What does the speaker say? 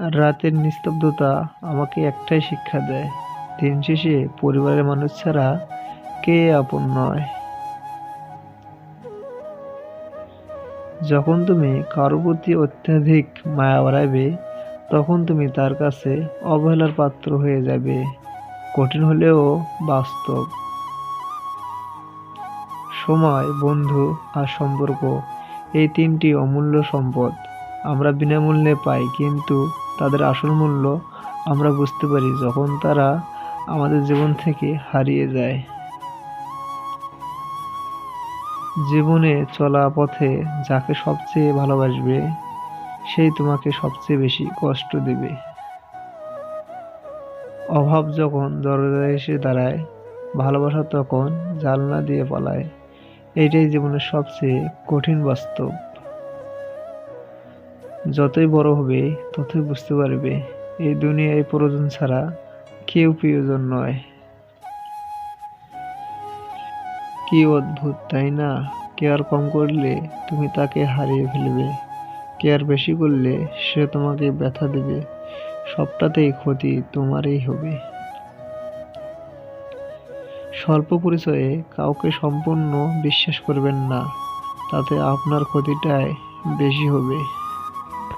রাতের নিস্তব্ধতা আমাকে একটাই শিক্ষা দেয়, দিন শেষে পরিবারের মানুষ ছাড়া কে আপন নয়। যখন তুমি কারও প্রতি অত্যাধিক মায়া বাড়াবে, তখন তুমি তার কাছে অবহেলার পাত্র হয়ে যাবে। কঠিন হলেও বাস্তব। সময়, বন্ধু আর সম্পর্ক, এই তিনটি অমূল্য সম্পদ আমরা বিনামূল্যে পাই, কিন্তু তাদের আসল মূল্য আমরা বুঝতে পারি যখন তারা আমাদের জীবন থেকে হারিয়ে যায়। জীবনে চলা পথে যাকে সবচেয়ে ভালোবাসবে, সেই তোমাকে সবচেয়ে বেশি কষ্ট দেবে। অভাব যখন দরজায় এসে দাঁড়ায়, ভালোবাসা তখন জানলা দিয়ে পালায়। এটাই জীবনের সবচেয়ে কঠিন বাস্তব। যতই বড় হবে, ততই বুঝতে পারবে, এই দুনিয়ায় প্রয়োজন ছাড়া কেউ প্রিয়জন নয়। কি অদ্ভুত, তাই না? কেয়ার কম করলে তুমি তাকে হারিয়ে ফেলবে। কেয়ার বেশি করলে সে তোমাকে ব্যথা দেবে। সবটাতেই ক্ষতি তোমারই হবে। স্বল্প পরিচয়ে কাউকে সম্পূর্ণ বিশ্বাস করবেন না, তাতে আপনার ক্ষতিটাই বেশি হবে।